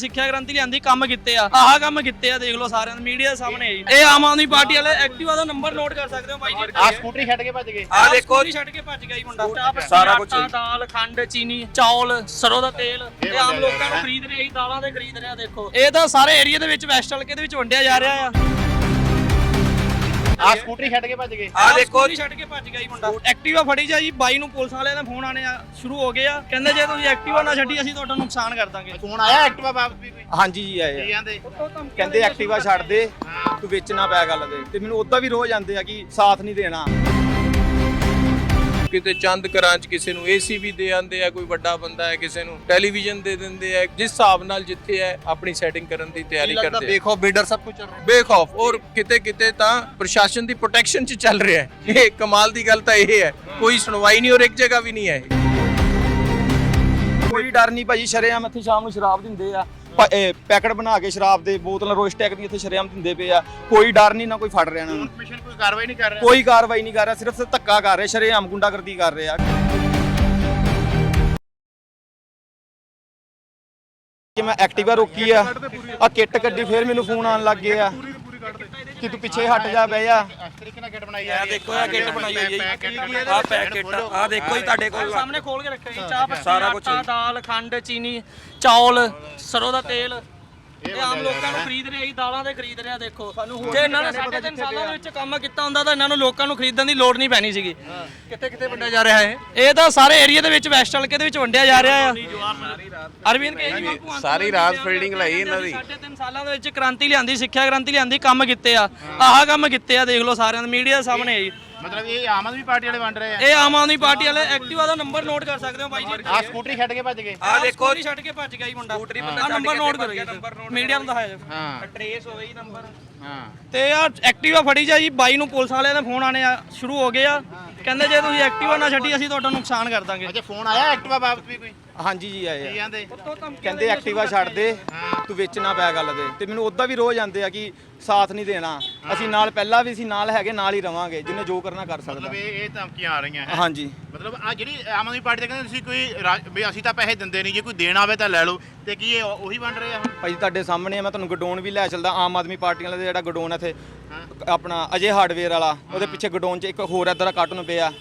ਸਿੱਖਿਆ ਕ੍ਰਾਂਤੀ ਲਿਆਂਦੀ ਕੰਮ ਕੀਤੇ ਆ। ਆਹ ਕੰਮ ਕੀਤੇ ਆ ਦੇਖ ਲਓ ਸਾਰਿਆਂ ਦੇ ਮੀਡੀਆ ਦੇ ਸਾਹਮਣੇ ਹੈ ਜੀ। ਇਹ ਆਮ ਆਦਮੀ ਪਾਰਟੀ ਵਾਲੇ ਐਕਟਿਵਾ ਦਾ ਨੰਬਰ ਨੋਟ ਕਰ ਸਕਦੇ ਹੋ ਬਾਈ ਜੀ। ਆ ਸਕੂਟਰੀ ਛੱਡ ਕੇ ਭੱਜ ਗਏ। ਆਹ ਦੇਖੋ। ਛੱਡ ਕੇ ਭੱਜ ਗਿਆ ਜੀ ਮੁੰਡਾ। ਸਾਰਾ ਆਟਾ, ਦਾਲ ਖੰਡ ਚੀਨੀ ਚੌਲ ਸਰੋਂ ਦਾ ਤੇਲ ਇਹ ਆਮ ਲੋਕਾਂ ਨੂੰ ਖਰੀਦ ਰਹੇ ਆ ਜੀ ਦਾਲਾਂ ਦੇ ਖਰੀਦ ਰਹੇ ਆ ਦੇਖੋ। ਇਹ ਤਾਂ ਸਾਰੇ ਏਰੀਆ ਦੇ ਵਿੱਚ ਵੈਸਟ ਹਲਕੇ ਦੇ ਵਿੱਚ ਵੰਡਿਆ ਜਾ ਰਿਹਾ ਆ। ਆ ਸਕੂਟਰੀ ਛੱਡ ਕੇ ਭੱਜ ਗਏ। ਆ ਦੇਖੋ ਸਕੂਟਰੀ ਛੱਡ ਕੇ ਭੱਜ ਗਿਆ ਜੀ ਮੁੰਡਾ। ਐਕਟਿਵਾ ਫੜੀ ਜਾ ਜੀ ਬਾਈ ਨੂੰ ਪੁਲਿਸ ਵਾਲਿਆਂ ਦੇ ਫੋਨ ਆਣੇ ਆ ਸ਼ੁਰੂ ਹੋ ਗਏ ਆ। ਕਹਿੰਦੇ ਜੇ ਤੁਸੀਂ ਐਕਟਿਵਾ ਨਾ ਛੱਡੀ ਅਸੀਂ ਤੁਹਾਡਾ ਨੁਕਸਾਨ ਕਰ ਦਾਂਗੇ। ਫੋਨ ਆਇਆ ਐਕਟਿਵਾ ਬਾਬਤ ਵੀ ਕੋਈ? ਹਾਂਜੀ ਜੀ ਆਏ ਕੀ ਆ। ਕਹਿੰਦੇ ਕਹਿੰਦੇ ਐਕਟਿਵਾ ਛੱਡ ਦੇ ਤੂੰ ਵਿੱਚ ਨਾ ਪੈ ਗੱਲ ਦੇ। ਤੇ ਮੈਨੂੰ ਉਦਾਂ ਵੀ ਰੋਜ਼ ਆਉਂਦੇ ਆ ਕਿ ਸਾਥ ਨਹੀਂ ਦੇਣਾ। ਕਿਤੇ ਚੰਦ ਘਰਾਂ 'ਚ ਕਿਸੇ ਨੂੰ ਏਸੀ ਵੀ ਦੇ ਆਂਦੇ ਆ ਕੋਈ ਵੱਡਾ ਬੰਦਾ ਹੈ ਕਿਸੇ ਨੂੰ ਟੈਲੀਵਿਜ਼ਨ ਦੇ ਦਿੰਦੇ ਆ ਜਿਸ ਹਿਸਾਬ ਨਾਲ ਜਿੱਥੇ ਹੈ ਆਪਣੀ ਸੈਟਿੰਗ ਕਰਨ ਦੀ ਤਿਆਰੀ ਕਰਦੇ ਆ। ਬੇਖੌਫ ਬਿਲਡਰ ਸਭ ਕੁਝ ਚੱਲ ਰਿਹਾ? ਬੇਖੌਫ ਔਰ ਕਿਤੇ ਕਿਤੇ ਤਾਂ ਪ੍ਰਸ਼ਾਸਨ ਦੀ ਪ੍ਰੋਟੈਕਸ਼ਨ 'ਚ ਚੱਲ ਰਿਹਾ ਹੈ। ਇਹ ਕਮਾਲ ਦੀ ਗੱਲ ਤਾਂ ਇਹ ਹੈ ਕੋਈ ਸੁਣਵਾਈ ਨਹੀਂ ਔਰ ਇੱਕ ਜਗ੍ਹਾ ਵੀ ਨਹੀਂ ਹੈ। ਕੋਈ ਡਰ ਨਹੀਂ ਭਾਜੀ ਸ਼ਰੇਆਮ ਇੱਥੇ ਸ਼ਾਮ ਨੂੰ ਸ਼ਰਾਬ ਦਿੰਦੇ ਆ। ਪੈਕਟ ਬਣਾ ਕੇ ਸ਼ਰਾਬ ਦੇ ਬੋਤਲਾਂ ਰੋਇਸ ਟੈਕ ਦੀ ਇੱਥੇ ਸ਼ਰੇਆਮ ਦਿੰਦੇ ਪਏ ਆ। ਕੋਈ ਡਰ ਨਹੀਂ ਨਾ ਕੋਈ ਫੜ ਰਿਹਾ ਇਹਨਾਂ ਨੂੰ। ਕਮਿਸ਼ਨ ਕੋਈ ਕਾਰਵਾਈ ਨਹੀਂ ਕਰ ਰਿਹਾ? ਕੋਈ ਕਾਰਵਾਈ ਨਹੀਂ ਕਰ ਰਿਹਾ ਸਿਰਫ ਧੱਕਾ ਕਰ ਰਿਹਾ ਸ਼ਰੇਆਮ ਗੁੰਡਾਗਰਦੀ ਕਰ ਰਿਹਾ। ਕਿ ਮੈਂ ਐਕਟਿਵਾ ਰੋਕੀ ਆ ਆ ਕਿੱਟ ਕੱਢੀ ਫਿਰ ਮੈਨੂੰ ਫੋਨ ਆਉਣ ਲੱਗ ਗਏ ਆ ਕਿ ਤੂੰ ਪਿੱਛੇ ਹਟ ਜਾ ਬਹਿ ਜਾ। ਇਸ ਤਰੀਕੇ ਨਾਲ ਕਿੱਟ ਬਣਾਈ ਆ ਦੇਖੋ ਇਹ ਕਿੱਟ ਬਣਾਈ ਹੋਈ ਹੈ ਜੀ। ਆ ਪੈਕੇਟ ਆ ਦੇਖੋ ਜੀ ਤੁਹਾਡੇ ਕੋਲ। ਸਾਹਮਣੇ ਖੋਲ ਕੇ ਰੱਖਿਆ ਜੀ ਚਾਹ ਪੱਤੀ ਸਾਰਾ ਕੁਝ ਦਾਲ ਖੰਡ ਚੀਨੀ ਚੌਲ ਸਰੋਂ ਦਾ ਤੇਲ। ਇਹ ਆਮ ਲੋਕਾਂ ਨੂੰ ਖਰੀਦ ਰਹੇ ਜੀ ਦਾਲਾਂ ਦੇ ਖਰੀਦ ਰਹੇ ਆ ਦੇਖੋ ਜੇ ਇਹਨਾਂ ਨੇ ਸਾਢੇ ਤਿੰਨ ਸਾਲਾਂ ਦੇ ਵਿੱਚ ਕੰਮ ਕੀਤਾ ਹੁੰਦਾ ਤਾਂ ਇਹਨਾਂ ਨੂੰ ਲੋਕਾਂ ਨੂੰ ਖਰੀਦਣ ਦੀ ਲੋੜ ਨਹੀਂ ਪੈਣੀ ਸੀਗੀ। ਕਿੱਥੇ ਕਿੱਥੇ ਵੰਡਿਆ ਜਾ ਰਿਹਾ ਹੈ ਇਹ ਤਾਂ ਸਾਰੇ ਏਰੀਆ ਦੇ ਵਿੱਚ ਵੈਸਟ ਹਲਕੇ ਦੇ ਵਿੱਚ ਵੰਡਿਆ ਜਾ ਰਿਹਾ ਆ। ਅਰਵਿੰਦ ਕੇਜਰੀਵਾਲ ਸਾਰੀ ਰਾਤ ਫੀਲਡਿੰਗ ਲਈ ਇਹਨਾਂ ਦੀ। ਸਾਢੇ ਤਿੰਨ ਸਾਲਾਂ ਦੇ ਵਿੱਚ ਕ੍ਰਾਂਤੀ ਲਿਆਂਦੀ ਸਿੱਖਿਆ ਕ੍ਰਾਂਤੀ ਲਿਆਂਦੀ ਕੰਮ ਕੀਤੇ ਆ। ਆਹ ਕੰਮ ਕੀਤੇ ਆ ਦੇਖ ਲਓ ਸਾਰਿਆਂ ਦੇ ਮੀਡੀਆ ਦੇ ਸਾਹਮਣੇ ਜੀ। ਮਤਲਬ ਇਹ ਆਮ ਆਦਮੀ ਪਾਰਟੀ ਵਾਲੇ ਵੰਡ ਰਹੇ ਆ। ਇਹ ਆਮ ਆਦਮੀ ਪਾਰਟੀ ਵਾਲੇ ਐਕਟਿਵਾ ਦਾ ਨੰਬਰ ਨੋਟ ਕਰ ਸਕਦੇ ਹੋ ਬਾਈ ਜੀ। ਆ ਸਕੂਟਰੀ ਛੱਡ ਕੇ ਭੱਜ ਗਏ। ਆ ਦੇਖੋ। ਛੱਡ ਕੇ ਭੱਜ ਗਿਆ ਜੀ ਮੁੰਡਾ। ਆ ਨੰਬਰ ਨੋਟ ਕਰੋ ਜੀ। ਮੀਡੀਆ ਨੂੰ ਦਿਖਾਇਆ ਜੀ ਹਾਂ। ਟ੍ਰੇਸ ਹੋਵੇ ਜੀ ਨੰਬਰ ਹਾਂ ਤੇ ਆ ਐਕਟਿਵਾ ਫੜੀ ਜਾ ਜੀ ਬਾਈ ਨੂੰ ਪੁਲਿਸ ਵਾਲਿਆਂ ਦੇ ਫੋਨ ਆਣੇ ਆ ਸ਼ੁਰੂ ਹੋ ਗਏ ਆ। ਕਹਿੰਦੇ ਜੇ ਤੁਸੀਂ ਐਕਟਿਵਾ ਨਾ ਛੱਡੀ ਅਸੀਂ ਤੁਹਾਡਾ ਨੁਕਸਾਨ ਕਰ ਦਾਂਗੇ। ਅੱਛਾ ਫੋਨ ਆਇਆ ਐਕਟਿਵਾ ਬਾਬਤ ਵੀ ਕੋਈ? ਹਾਂਜੀ ਜੀ ਆਏ ਆ ਕਹਿੰਦੇ ਕਹਿੰਦੇ ਐਕਟਿਵਾ ਛੱਡ ਦੇ ਤੂੰ ਵਿੱਚ ਨਾ ਪੈ ਗੱਲ ਦੇ। ਤੇ ਮੈਨੂੰ ਉਦਾਂ ਵੀ ਰੋਜ਼ ਆਉਂਦੇ ਆ ਕਿ ਸਾਥ ਨਹੀਂ ਦੇਣਾ। ਅਸੀਂ ਨਾਲ ਪਹਿਲਾਂ ਵੀ ਸੀ ਨਾਲ ਹੈਗੇ ਨਾਲ ਹੀ ਰਵਾਂਗੇ ਜਿਹਨੇ ਜੋ ਕਰਨਾ ਕਰ ਸਕਦਾ। ਮਤਲਬ ਇਹ ਇਹ ਧਮਕੀਆਂ ਆ ਰਹੀਆਂ ਹੈ। ਹਾਂਜੀ। ਮਤਲਬ ਆ ਜਿਹੜੀ ਆਮ ਆਦਮੀ ਪਾਰਟੀ ਦੇ ਕਹਿੰਦੇ ਤੁਸੀਂ ਕੋਈ ਰਾਜ- ਵੀ ਅਸੀਂ ਤਾਂ ਪੈਸੇ ਦਿੰਦੇ ਨਹੀਂ ਜੇ ਕੋਈ ਦੇਣ ਆਵੇ ਤਾਂ ਲੈ ਲਓ। ਤੇ ਕੀ ਇਹ ਉਹੀ ਵੰਡ ਰਹੇ ਆ ਹੁਣ? ਭਾਈ ਤੁਹਾਡੇ ਸਾਹਮਣੇ ਆ ਮੈਂ ਤੁਹਾਨੂੰ ਗਡੋਨ ਵੀ ਲੈ ਚੱਲਦਾ ਆਮ ਆਦਮੀ ਪਾਰਟੀ ਵਾਲਾ ਦਾ ਜਿਹੜਾ ਗਡੋਨ ਹੈ ਇੱਥੇ ਆਪਣਾ ਅਜੇ ਹਾਰਡਵੇਅਰ ਵਾਲਾ ਉਹਦੇ ਪਿੱਛੇ ਗਡੋਨ 'ਚ ਇੱਕ ਹੋਰ ਇਦਾਂ ਦਾ ਕਾਰਟੂਨ ਪਿਆ।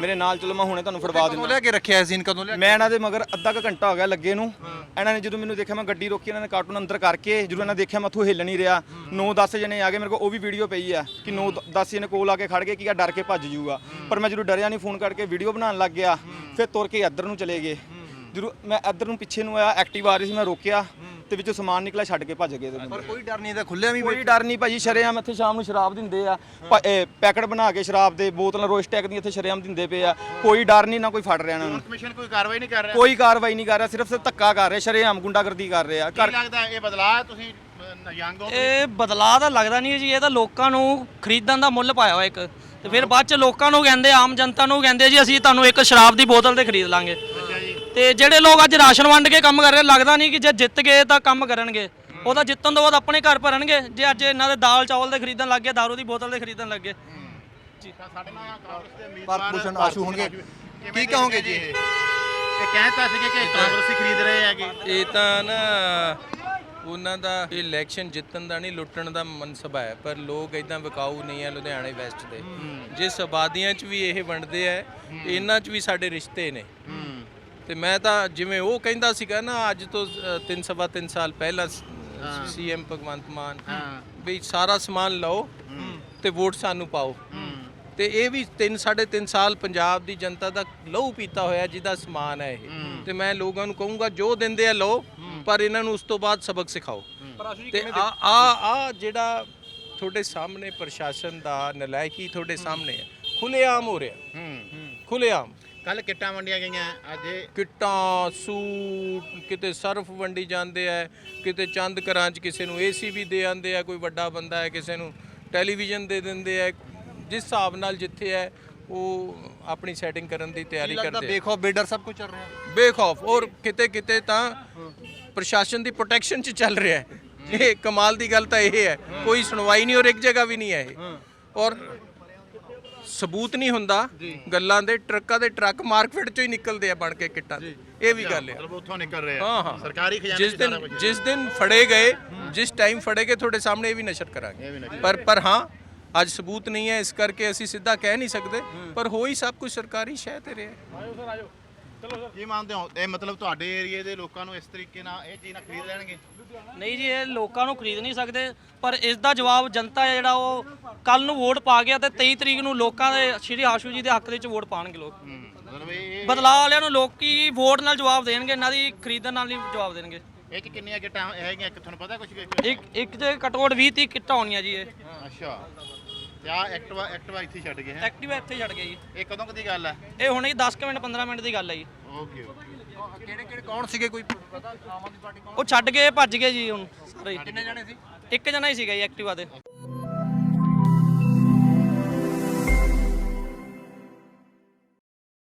ਮੇਰੇ ਨਾਲ ਚਲੋ ਮੈਂ ਹੁਣੇ ਤੁਹਾਨੂੰ ਫੜਵਾ ਦਿੰਦਾ। ਲੈ ਕੇ ਰੱਖਿਆ ਸੀ ਇਨ ਕਦੋਂ ਲਿਆ ਮੈਂ ਇਹਨਾਂ ਦੇ ਮਗਰ ਅੱਧਾ ਕੁ ਘੰਟਾ ਹੋ ਗਿਆ ਲੱਗੇ ਨੂੰ। ਇਹਨਾਂ ਨੇ ਜਦੋਂ ਮੈਨੂੰ ਦੇਖਿਆ ਮੈਂ ਗੱਡੀ ਰੋਕੀ ਇਹਨਾਂ ਨੇ ਕਾਰਟੂਨ ਅੰਦਰ ਕਰਕੇ ਜਦੋਂ ਇਹਨਾਂ ਦੇਖਿਆ ਮੈਂ ਉੱਥੋਂ ਹਿੱਲ ਨਹੀਂ ਰਿਹਾ। 9-10 ਜਣੇ ਆ ਗਏ ਮੇਰੇ ਕੋਲ ਉਹ ਵੀ ਵੀਡੀਓ ਪਈ ਆ ਕਿ 9-10 ਜਣੇ ਕੋਲ ਆ ਕੇ ਖੜ ਗਏ ਕਿ ਆ ਡਰ ਕੇ ਭੱਜ ਜੂਗਾ। ਪਰ ਮੈਂ ਜਦੋਂ ਡਰਿਆ ਨਹੀਂ ਫੋਨ ਕਰਕੇ ਵੀਡੀਓ ਬਣਾਉਣ ਲੱਗ ਗਿਆ ਫਿਰ ਤੁਰ ਕੇ ਇੱਧਰ ਨੂੰ ਚਲੇ ਗਏ। ਜਦੋਂ ਮੈਂ ਇੱਧਰ ਨੂੰ ਪਿੱਛੇ ਨੂੰ ਆਇਆ ਐਕਟਿਵ ਆ ਰਹੀ ਸੀ ਮੈਂ ਰੋਕਿਆ। ਤੇ ਵਿੱਚੋਂ ਸਮਾਨ ਨਿਕਲਿਆ ਛੱਡ ਕੇ ਭੱਜ ਗਏ ਇਹਦੇ ਬੰਦੇ। ਕੋਈ ਡਰ ਨਹੀਂ ਤਾਂ ਖੁੱਲਿਆ ਵੀ ਕੋਈ ਡਰ ਨਹੀਂ ਭਾਜੀ ਸ਼ਰੇਆਮ ਇੱਥੇ ਸ਼ਾਮ ਨੂੰ ਸ਼ਰਾਬ ਦਿੰਦੇ ਆ। ਪੈਕਟ ਬਣਾ ਕੇ ਸ਼ਰਾਬ ਦੇ ਬੋਤਲਾਂ ਰੋਇਸ ਟੈਕ ਦੀਆਂ ਇੱਥੇ ਸ਼ਰੇਆਮ ਦਿੰਦੇ ਪਏ ਆ। ਕੋਈ ਡਰ ਨਹੀਂ ਨਾ ਕੋਈ ਫੜ ਰਿਹਾ ਇਹਨਾਂ ਨੂੰ। ਕਮਿਸ਼ਨ ਕੋਈ ਕਾਰਵਾਈ ਨਹੀਂ ਕਰ ਰਿਹਾ? ਕੋਈ ਕਾਰਵਾਈ ਨਹੀਂ ਕਰ ਰਿਹਾ ਸਿਰਫ ਧੱਕਾ ਕਰ ਰਿਹਾ ਸ਼ਰੇਆਮ ਗੁੰਡਾਗਰਦੀ ਕਰ ਰਿਹਾ। ਕੀ ਲੱਗਦਾ ਇਹ ਬਦਲਾਅ ਤੁਸੀਂ ਯੰਗ ਹੋ ਇਹ ਬਦਲਾਅ ਤਾਂ ਲੱਗਦਾ ਨਹੀਂ ਜੀ ਇਹ ਤਾਂ ਲੋਕਾਂ ਨੂੰ ਖਰੀਦਣ ਦਾ ਮੁੱਲ ਪਾਇਆ ਹੋਇਆ ਇੱਕ। ਤੇ ਫਿਰ ਬਾਅਦ ਚ ਲੋਕਾਂ ਨੂੰ ਕਹਿੰਦੇ ਆਮ ਜਨਤਾ ਨੂੰ ਕਹਿੰਦੇ ਜੀ ਅਸੀਂ ਤੁਹਾਨੂੰ ਇੱਕ ਸ਼ਰਾਬ ਦੀ ਬੋਤਲ ਤੇ ਖਰੀਦ ਲਾਂਗੇ। ਤੇ ਜਿਹੜੇ ਲੋਕ ਅੱਜ ਰਾਸ਼ਨ ਵੰਡ ਕੇ ਕੰਮ ਕਰ ਰਹੇ ਲੱਗਦਾ ਨਹੀਂ ਕਿ ਜੇ ਜਿੱਤ ਗਏ ਤਾਂ ਕੰਮ ਕਰਨਗੇ। ਉਹ ਤਾਂ ਜਿੱਤਣ ਤੋਂ ਬਾਅਦ ਆਪਣੇ ਘਰ ਭਰਨਗੇ ਜੇ ਅੱਜ ਇਹਨਾਂ ਦੇ ਦਾਲ ਚਾਵਲ ਦੇ ਖਰੀਦਣ ਲੱਗ ਗਏ ਦਾਰੂ ਦੀ ਬੋਤਲ ਦੇ ਖਰੀਦਣ ਲੱਗ ਗਏ। ਸਾਡੇ ਨਾਲ ਕਾਂਗਰਸ ਦੇ ਉਮੀਦਵਾਰ ਆਸ਼ੂ ਹੋਣਗੇ। ਕੀ ਕਹੋਗੇ ਜੀ? ਇਹ ਇਹ ਕਹਿੰਦਾ ਸੀਗੇ ਕਿ ਕਾਂਗਰਸੀ ਖਰੀਦ ਰਹੇ ਹੈਗੇ। ਇਹ ਤਾਂ ਨਾ ਉਹਨਾਂ ਦਾ ਇਲੈਕਸ਼ਨ ਜਿੱਤਣ ਦਾ ਨਹੀਂ ਲੁੱਟਣ ਦਾ ਮਨਸਬਾ ਹੈ ਪਰ ਲੋਕ ਇਦਾਂ ਵਿਕਾਊ ਨਹੀਂ ਹੈ ਲੁਧਿਆਣੇ ਵੈਸਟ ਦੇ। ਜਿਸ ਆਬਾਦੀਆਂ 'ਚ ਵੀ ਇਹ ਵੰਡਦੇ ਆ ਇਹਨਾਂ 'ਚ ਵੀ ਸਾਡੇ ਰਿਸ਼ਤੇ ਨੇ। ਤੇ ਮੈਂ ਤਾਂ ਜਿਵੇਂ ਉਹ ਕਹਿੰਦਾ ਸੀਗਾ ਨਾ ਅੱਜ ਤੋਂ ਅ, ਤਿੰਨ ਸਵਾ ਤਿੰਨ ਸਾਲ ਪਹਿਲਾਂ ਸੀਐਮ ਭਗਵੰਤ ਮਾਨ ਵੀ ਸਾਰਾ ਸਮਾਨ ਲਓ ਤੇ ਵੋਟ ਸਾਨੂੰ ਪਾਓ। ਤੇ ਇਹ ਵੀ 3 3.5 ਸਾਲ ਪੰਜਾਬ ਦੀ ਜਨਤਾ ਦਾ ਲਹੂ ਪੀਤਾ ਹੋਇਆ ਜਿਹਦਾ ਸਮਾਨ ਹੈ ਇਹ। ਤੇ ਮੈਂ ਲੋਕਾਂ ਨੂੰ ਕਹੂੰਗਾ ਜੋ ਦਿੰਦੇ ਆ ਲਓ ਪਰ ਇਹਨਾਂ ਨੂੰ ਉਸ ਤੋਂ ਬਾਅਦ ਸਬਕ ਸਿਖਾਓ। ਤੇ ਆ ਆ ਆ ਜਿਹੜਾ ਤੁਹਾਡੇ ਸਾਹਮਣੇ ਪ੍ਰਸ਼ਾਸਨ ਦਾ ਨਲਾਇਕੀ ਤੁਹਾਡੇ ਸਾਹਮਣੇ ਹੈ ਖੁੱਲੇਆਮ ਹੋ ਰਿਹਾ। ਖੁੱਲੇਆਮ ਕੱਲ ਕਿੱਟਾਂ ਵੰਡੀਆਂ ਗਈਆਂ ਅੱਜ ਇਹ ਕਿੱਟਾਂ ਸੂਟ ਕਿਤੇ ਸਰਫ ਵੰਡੀ ਜਾਂਦੇ ਆ ਕਿਤੇ ਚੰਦ ਘਰਾਂ 'ਚ ਕਿਸੇ ਨੂੰ ਏਸੀ ਵੀ ਦੇ ਆਂਦੇ ਆ ਕੋਈ ਵੱਡਾ ਬੰਦਾ ਹੈ ਕਿਸੇ ਨੂੰ ਟੈਲੀਵਿਜ਼ਨ ਦੇ ਦਿੰਦੇ ਆ ਜਿਸ ਹਿਸਾਬ ਨਾਲ ਜਿੱਥੇ ਹੈ ਉਹ ਆਪਣੀ ਸੈਟਿੰਗ ਕਰਨ ਦੀ ਤਿਆਰੀ ਲੱਗਦਾ ਕਰਦੇ ਆ। ਬੇਖੌਫ ਬਿਲਡਰ ਸਭ ਕੁਝ ਚੱਲ ਰਿਹਾ? ਬੇਖੌਫ ਔਰ ਕਿਤੇ ਕਿਤੇ ਤਾਂ ਪ੍ਰਸ਼ਾਸਨ ਦੀ ਪ੍ਰੋਟੈਕਸ਼ਨ 'ਚ ਚੱਲ ਰਿਹਾ ਹੈ। ਇਹ ਕਮਾਲ ਦੀ ਗੱਲ ਤਾਂ ਇਹ ਹੈ ਕੋਈ ਸੁਣਵਾਈ ਨਹੀਂ ਔਰ ਇੱਕ ਜਗ੍ਹਾ ਵੀ ਨਹੀਂ ਹੈ ਇਹ। ਔਰ ਸਬੂਤ ਨਹੀਂ ਹੁੰਦਾ ਗੱਲਾਂ ਦੇ ਟਰੱਕਾਂ ਦੇ ਟਰੱਕ ਮਾਰਕੀਟ ਚੋਂ ਹੀ ਨਿਕਲਦੇ ਆ ਬਣ ਕੇ ਕਿੱਟਾਂ ਦੇ। ਇਹ ਵੀ ਗੱਲ ਹੈ ਮਤਲਬ ਉੱਥੋਂ ਨਿਕਲ ਰਹੇ ਹਾਂ ਆ। ਹਾਂ ਸਰਕਾਰੀ ਖਜ਼ਾਨੇ ਜਿਸ ਚ ਸਾਰਾ ਦਿਨ ਕੁਝ। ਜਿਸ ਦਿਨ ਫੜੇ ਗਏ ਜਿਸ ਟਾਈਮ ਫੜੇ ਗਏ ਤੁਹਾਡੇ ਸਾਹਮਣੇ ਇਹ ਵੀ ਨਸ਼ਰ ਕਰਾਂਗੇ। ਪਰ ਪਰ ਹਾਂ ਅੱਜ ਸਬੂਤ ਨਹੀਂ ਹੈ ਇਸ ਕਰਕੇ ਅਸੀਂ ਸਿੱਧਾ ਕਹਿ ਨਹੀਂ ਸਕਦੇ। ਪਰ ਹੋ ਹੀ ਸਭ ਕੁਝ ਸਰਕਾਰੀ ਸ਼ਹਿ ਤੇ ਰਿਹਾ। ਕੀ ਮੰਨਦੇ ਹੋ? ਇਹ ਮਤਲਬ ਤੁਹਾਡੇ ਏਰੀਏ ਦੇ ਲੋਕਾਂ ਨੂੰ ਇਸ ਤਰੀਕੇ ਨਾਲ ਇਹ ਚੀਜ਼ ਖਰੀਦ ਲੈਣਗੇ? ਨਹੀਂ ਜੀ ਇਹ ਲੋਕਾਂ ਨੂੰ ਖਰੀਦ ਨਹੀਂ ਸਕਦੇ ਪਰ ਇਸ ਦਾ ਜਵਾਬ ਜਨਤਾ ਹੈ ਜਿਹੜਾ ਉਹ ਕੱਲ ਨੂੰ ਵੋਟ ਪਾ ਗਿਆ ਤੇ 23 ਤਰੀਕ ਨੂੰ ਲੋਕਾਂ ਦੇ ਸ਼੍ਰੀ ਆਸ਼ੂ ਜੀ ਦੇ ਹੱਕ ਦੇ ਵਿੱਚ ਵੋਟ ਪਾਣਗੇ ਲੋਕ। ਮਤਲਬ ਇਹ ਬਦਲਾਅ ਵਾਲਿਆਂ ਨੂੰ ਲੋਕੀ ਵੋਟ ਨਾਲ ਜਵਾਬ ਦੇਣਗੇ ਇਹਨਾਂ ਦੀ ਖਰੀਦਣ ਨਾਲ ਨਹੀਂ ਜਵਾਬ ਦੇਣਗੇ। ਇਹ ਚ ਕਿੰਨੀਆਂ ਕਿੱਟਾਂ ਹੈਗੀਆਂ? ਕਿ ਤੁਹਾਨੂੰ ਪਤਾ ਕੁਝ ਇੱਕ? ਇੱਕ ਜੇ ਕਟੋੜ 20 30 ਕਿੱਟਾਂ ਹੋਣੀਆਂ ਜੀ ਇਹ। ਅੱਛਾ। ਤੇ ਆ ਐਕਟਿਵਾ ਐਕਟਿਵਾ ਇੱਥੇ ਹੀ ਛੱਡ ਗਏ ਹੈ? ਐਕਟਿਵਾ ਇੱਥੇ ਛੱਡ ਗਏ ਜੀ। ਇਹ ਕਦੋਂ ਕਦੀ ਗੱਲ ਹੈ? ਇਹ ਹੁਣੇ ਹੀ 10 ਕੁ ਮਿੰਟ 15 ਮਿੰਟ ਦੀ ਗੱਲ ਹੈ ਜੀ। Okay okay. ਕਿਹੜੇ ਕਿਹੜੇ ਕੌਣ ਸੀਗੇ ਕੋਈ ਪਤਾ? ਆਮ ਆਦਮੀ ਪਾਰਟੀ ਕੌਣ? ਉਹ ਛੱਡ ਕੇ ਭੱਜ ਗਏ ਜੀ ਹੁਣ ਸਾਰੇ। ਕਿੰਨੇ ਜਾਣੇ ਸੀ? ਇੱਕ ਜਣਾ ਹੀ ਸੀਗਾ ਜੀ ਐਕਟਿਵਾ ਤੇ